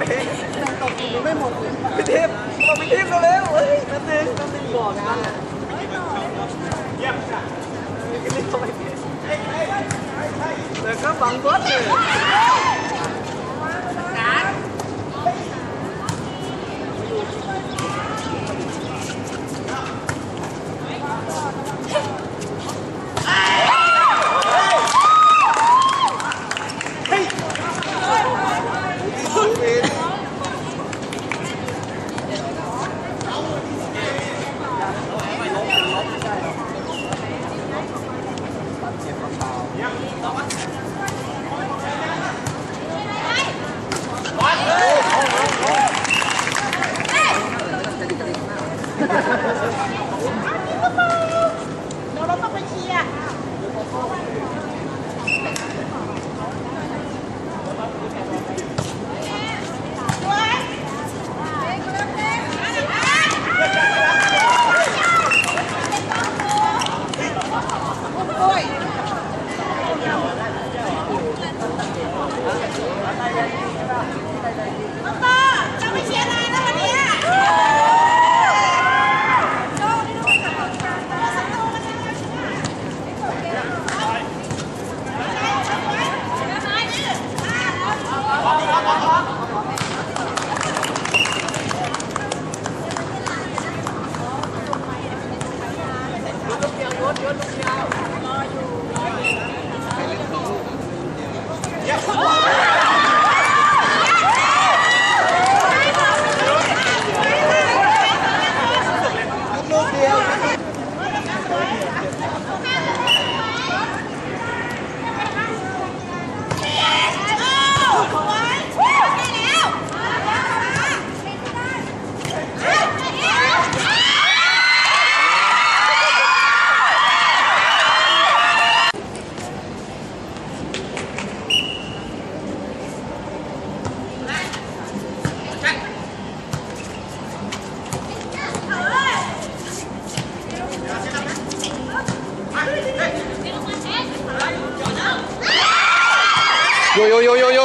ไม่หมดเลยพี่ทิพย์เราพี่ทิพย์เร็วๆเฮ้ยแป๊บนึงแป๊บนึงบอกนะเยี่ยมจ้ะเดี๋ยวก็บังบดเลย เราเราต้องไปเชียร์น้องต่อจะไปเชียร์นายนะวันเนี้ย โยโยโยโย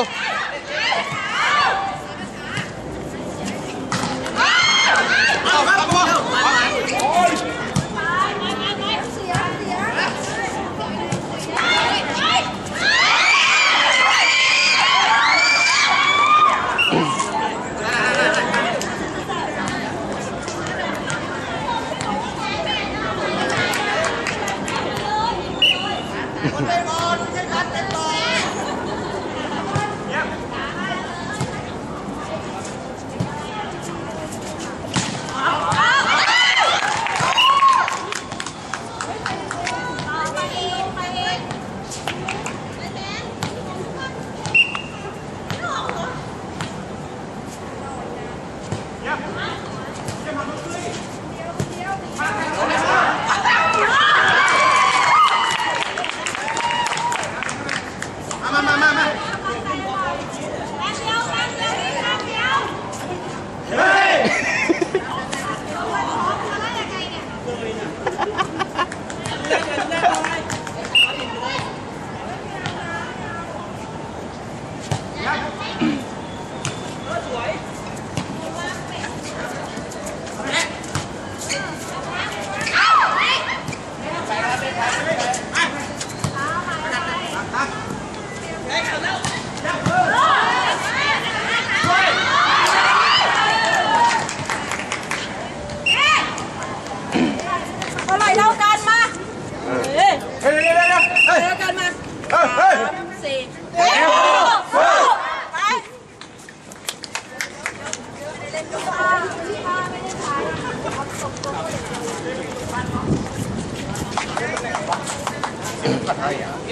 Mm-hmm.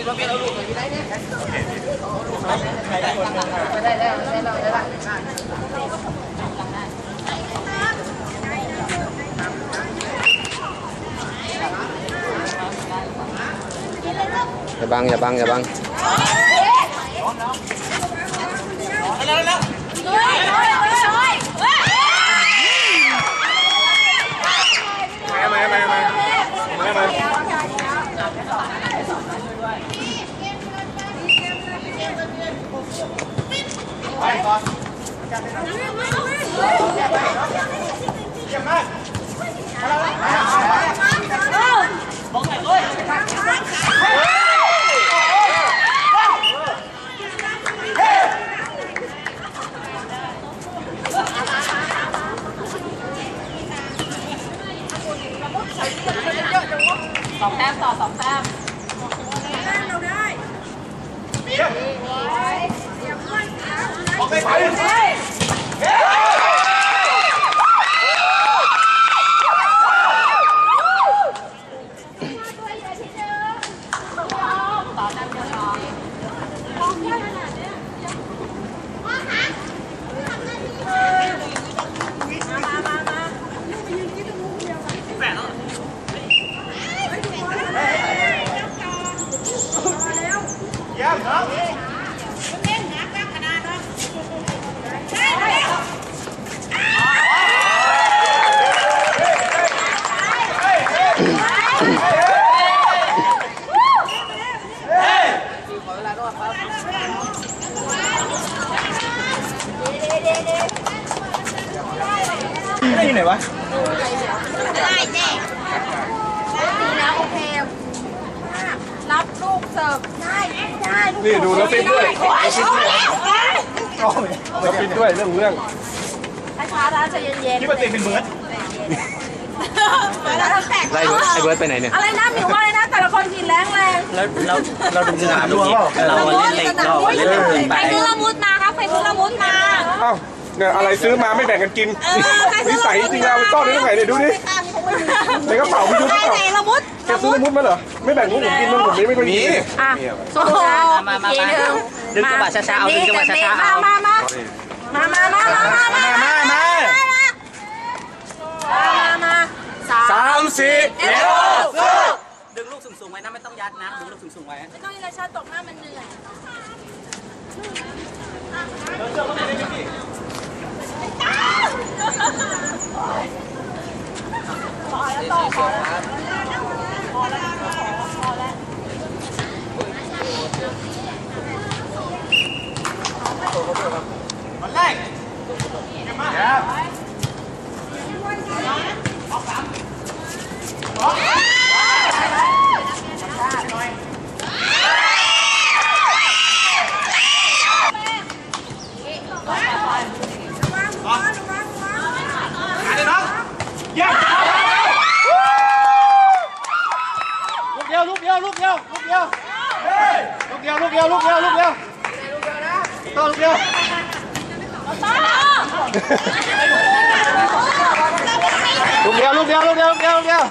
อย่าบังอย่าบังอย่าบัง มามามามามามาไปก่อน สองแต้มต่อสองแต้ม ไปไป ด้อยู่ไหนวะได้เจ๊ดีแล้วโอเครับลูกเสิร์ฟได้ได้นี่ดูแล้วฟิตด้วยโอ้ยโอ้ยโอ้ยแล้วฟิตด้วยเรื่องเรื่องช้าๆใจเย็นๆคิดว่าเต็มเป็นเบิร์ดวเราตกไล่เบิร์ดไอเบิร์ดไปไหนเนี่ย อะไรนะหมิวว่าอะไรนะแต่ละคนกินแรงแรงแล้วเราเราดูสนามดูเราเล่นเล็กเราเล่นเล็กเกินไปไปซื้อละมุดมาครับไปซื้อละมุดมา เอ้าเนี่ยอะไรซื้อมาไม่แบ่งกันกินเออใครซื้นิอสัยจริงๆเราซ่อนไว้ตรงไหนเนี่ยดูดิในกระเป๋าพี่ยุทธใครเปล่าไหนละมุดแกซื้อละมุดมาเหรอไม่แบ่งพวกผมกินมั้งผมไม่ไม่ค่อยมีอะสู้นะมามามาดึงจังหวะช้าๆเอาดึงจังหวะช้าๆเอามามามามามามามามามามามามาสามสามสี่ดึงลูกสูงๆไว้นะไม่ต้องยัดนะดึงลูกสูงๆไว้ไม่ต้องให้ราชาตกหน้ามันเหนื่อย พอแล้วต่อพอแล้วพอแล้ว lúc nhau lúc nhiều lúc nhau lúc nhau lúc nhau lúc nhiều to lúc nhiều lúc nhiều lúc nhau lúc nhau lúc nhau lúc nhiều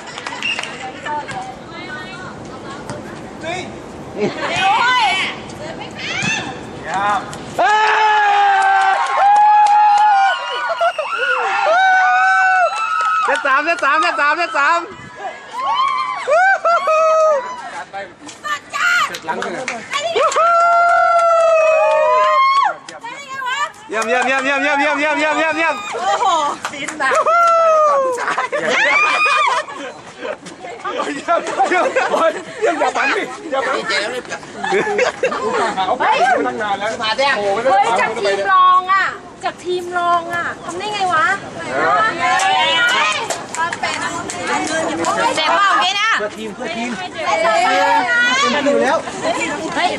đi Yeah. Rất tám, rất tám, rất tám, rất tám. หลังเลยเยี่ยมเยี่ยมเยี่ยมเยี่ยมเยี่ยมเยี่ยมเยี่ยมเยี่ยมเยี่ยมเยี่ยมโอ้โหฟินนะเยี่ยมเยี่ยมโอ้ยเยี่ยมอย่าฝันดิอย่าฝันเขาไปตั้งนานแล้วมาแจ้งโอ้ยเฮ้ยจากทีมรองอะจากทีมรองอะทำได้ไงวะ เจ็บเปล่าเกนะเพื่อทีมเพื่อทีมอยู่แล้วเฮ้ย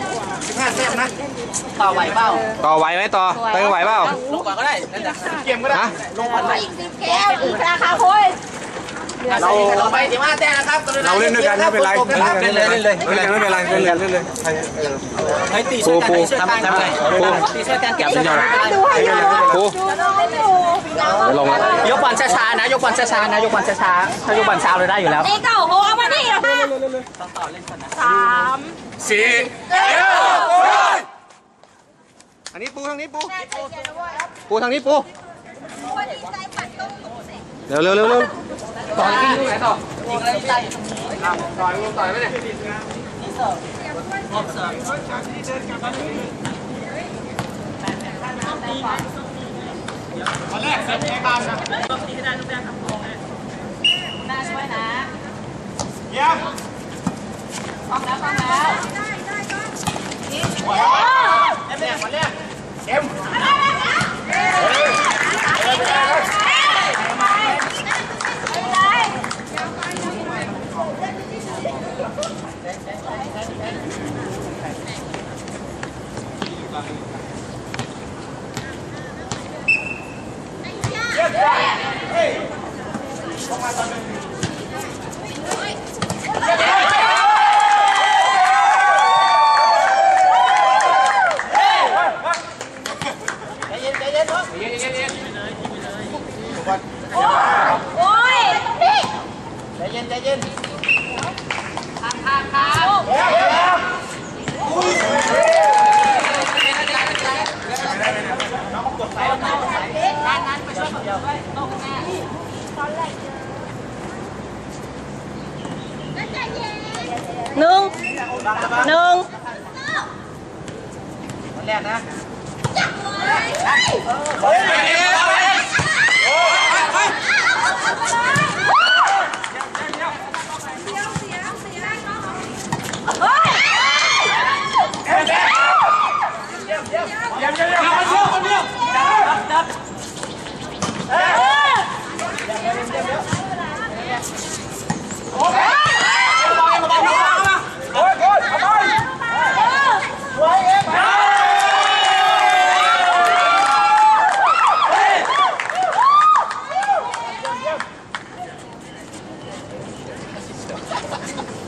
ต่อไหวเปล่าต่อไหวไหมต่อเตยไหวเปล่าลงก่อนก็ได้นั่นแหละเกมก็ได้ฮะอีกสิบแก้วอีกราคาโค้ยเราเราไปสิบห้าแต้มนะครับเราเล่นด้วยกันไม่เป็นไรเล่นเลยเล่นเลยเล่นไม่เป็นไรเล่นเลยเล่นเลยให้ตีช่วยกันตีช่วยกันทำไงตีช่วยกันเก็บเลยดูให้ดูค รูดูน้องดูเดี๋ยวลงมายกบอลช้าๆนะ ยกบอลช้าๆนะ ยกบอลช้าๆถ้ายกบอลช้าเราได้อยู่แล้ว นี่เก่าโหเอามานี่เหรอคะต้องต่อเล่นก่อนนะสามสี่อันนี้ปูทางนี้ปู ปูทางนี้ปูเร็วเร็วเร็วเร็วต่อยิงไหนต่อยิงอะไรได้ต่อยต่อยไหมเนี่ยน่ วันแรกเซ็ตเองบ้ามนะต้องตีให้ได้ลูกแรกทำโกงเลยน่าช่วยนะเยี่ยมพร้อมแล้วพร้อมแล้วได้ได้ได้นี่วันแรกวันแรกเอ็ม โอ้ยนี่ใจเย็นใจเย็นขาขาขาหนึ่งหนึ่ง ハハハハ!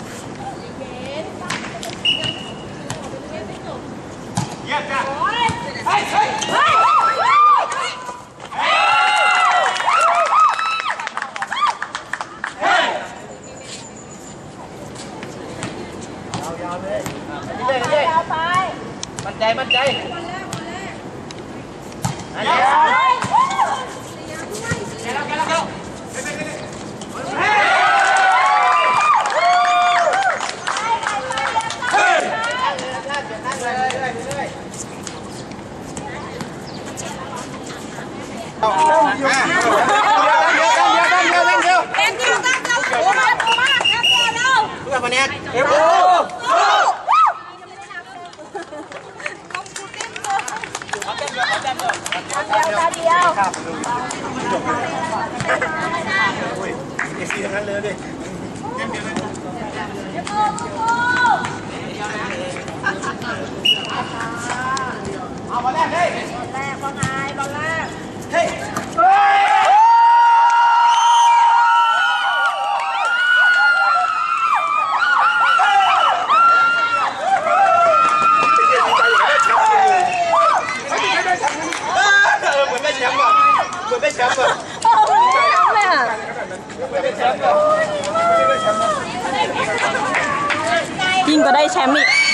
ดียวเอซีทั้งนั้นเลยดิเอามาแรกเลยแรกว่าไงบอลแรก เออเหมือนได้แชมป์อะเหมือนได้แชมป์อะ เออมันไม่ทำเลยอะ ยิ่